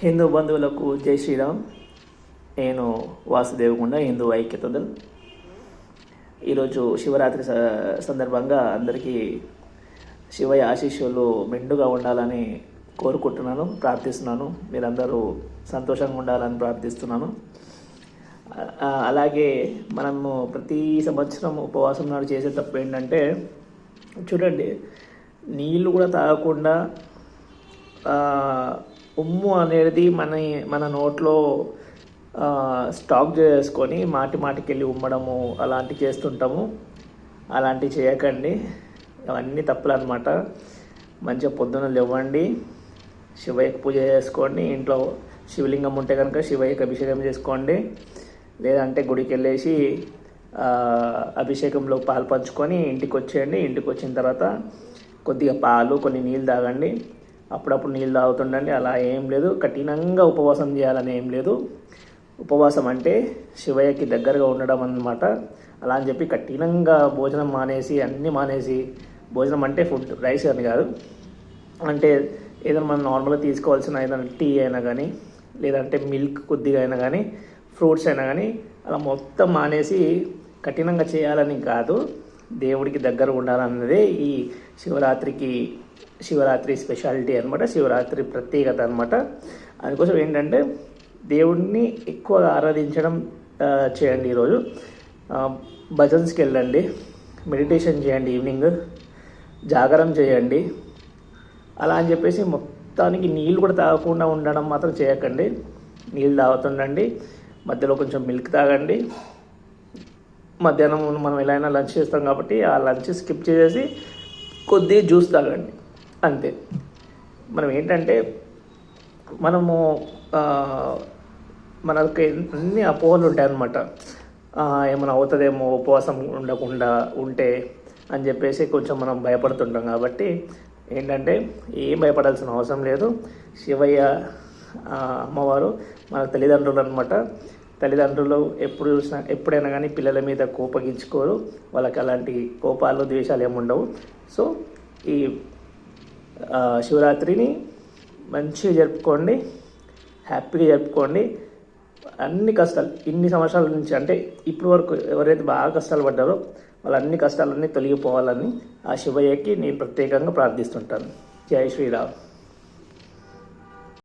హిందూ బంధువులకు జై శ్రీరామ్. నేను వాసుదేవగుండ హిందూ ఐక్యతదల్. ఈరోజు శివరాత్రి స- సందర్భంగా అందరికీ శివయ్య ఆశీస్సులు మెండుగా ఉండాలని కోరుకుంటున్నాను ప్రార్థిస్తున్నాను. మీరందరూ సంతోషంగా ఉండాలని ప్రార్థిస్తున్నాను. అలాగే మనము ప్రతి సంవత్సరం ఉపవాసం నాడు చేసే తప్పు ఏంటంటే చూడండి నీళ్ళు కూడా తాగకుండా ఉమ్ము అనేది మన మన నోట్లో స్టాక్ చేసుకొని మాటి మాటికి వెళ్ళి ఉమ్మడము అలాంటివి చేస్తుంటాము. అలాంటివి చేయకండి. అవన్నీ తప్పులు అనమాట మంచిగా పొద్దున లేవండి. శివయ్యకు పూజ చేసుకోండి. ఇంట్లో శివలింగం ఉంటే కనుక శివయ్యకి అభిషేకం చేసుకోండి. లేదంటే గుడికి వెళ్ళేసి అభిషేకంలో పాలు పంచుకొని ఇంటికి వచ్చేయండి ఇంటికి వచ్చిన తర్వాత కొద్దిగా పాలు కొన్ని నీళ్ళు తాగండి. అప్పుడప్పుడు నీళ్ళు తాగుతుండండి. అలా ఏం లేదు. కఠినంగా ఉపవాసం చేయాలని ఏం లేదు. ఉపవాసం అంటే శివయ్యకి దగ్గరగా ఉండడం అన్నమాట. అలా అని చెప్పి కఠినంగా భోజనం మానేసి అన్నీ మానేసి భోజనం అంటే ఫుడ్ రైస్ అని కాదు. అంటే ఏదైనా మనం నార్మల్గా తీసుకోవాల్సిన ఏదైనా టీ అయినా కానీ లేదంటే మిల్క్ కొద్దిగా అయినా కానీ ఫ్రూట్స్ అయినా కానీ అలా మొత్తం మానేసి కఠినంగా చేయాలని కాదు. దేవుడికి దగ్గర ఉండాలన్నదే ఈ శివరాత్రికి శివరాత్రి స్పెషాలిటీ అనమాట శివరాత్రి ప్రత్యేకత అనమాట అందుకోసం ఏంటంటే దేవుణ్ణి ఎక్కువగా ఆరాధించడం చేయండి ఈరోజు. భజన్స్కి వెళ్ళండి మెడిటేషన్ చేయండి ఈవినింగ్ జాగరం చేయండి. అలా అని చెప్పేసి మొత్తానికి నీళ్ళు కూడా తాగకుండా ఉండడం మాత్రం చేయకండి. నీళ్ళు తాగుతుండండి మధ్యలో కొంచెం మిల్క్ తాగండి. మధ్యాహ్నం మనం ఎలా అయినా లంచ్ చేస్తాం కాబట్టి ఆ లంచ్ స్కిప్ చేసేసి కొద్దిగా జ్యూస్ తాగండి. అంతే. మనం ఏంటంటే మనము మనకి అన్ని అపోహలు ఉంటాయి అన్నమాట ఏమైనా అవుతుందేమో ఉపవాసం ఉండకుండా ఉంటే అని చెప్పేసి కొంచెం మనం భయపడుతుంటాం కాబట్టి ఏంటంటే ఏం భయపడాల్సిన అవసరం లేదు. శివయ్య అమ్మవారు మన తల్లిదండ్రులు అనమాట తల్లిదండ్రులు ఎప్పుడు చూసినా ఎప్పుడైనా కానీ పిల్లల మీద కోపగించుకోరు. వాళ్ళకి అలాంటి కోపాలు ద్వేషాలు ఏమి ఉండవు. సో ఈ శివరాత్రిని మంచిగా జరుపుకోండి హ్యాపీగా జరుపుకోండి. అన్ని కష్టాలు ఇన్ని సంవత్సరాల నుంచి అంటే ఇప్పటి వరకు ఎవరైతే బాగా కష్టాలు పడ్డారో వాళ్ళ అన్ని కష్టాలన్నీ తొలగిపోవాలని ఆ శివయ్యకి నేను ప్రత్యేకంగా ప్రార్థిస్తుంటాను. జై శ్రీరామ్.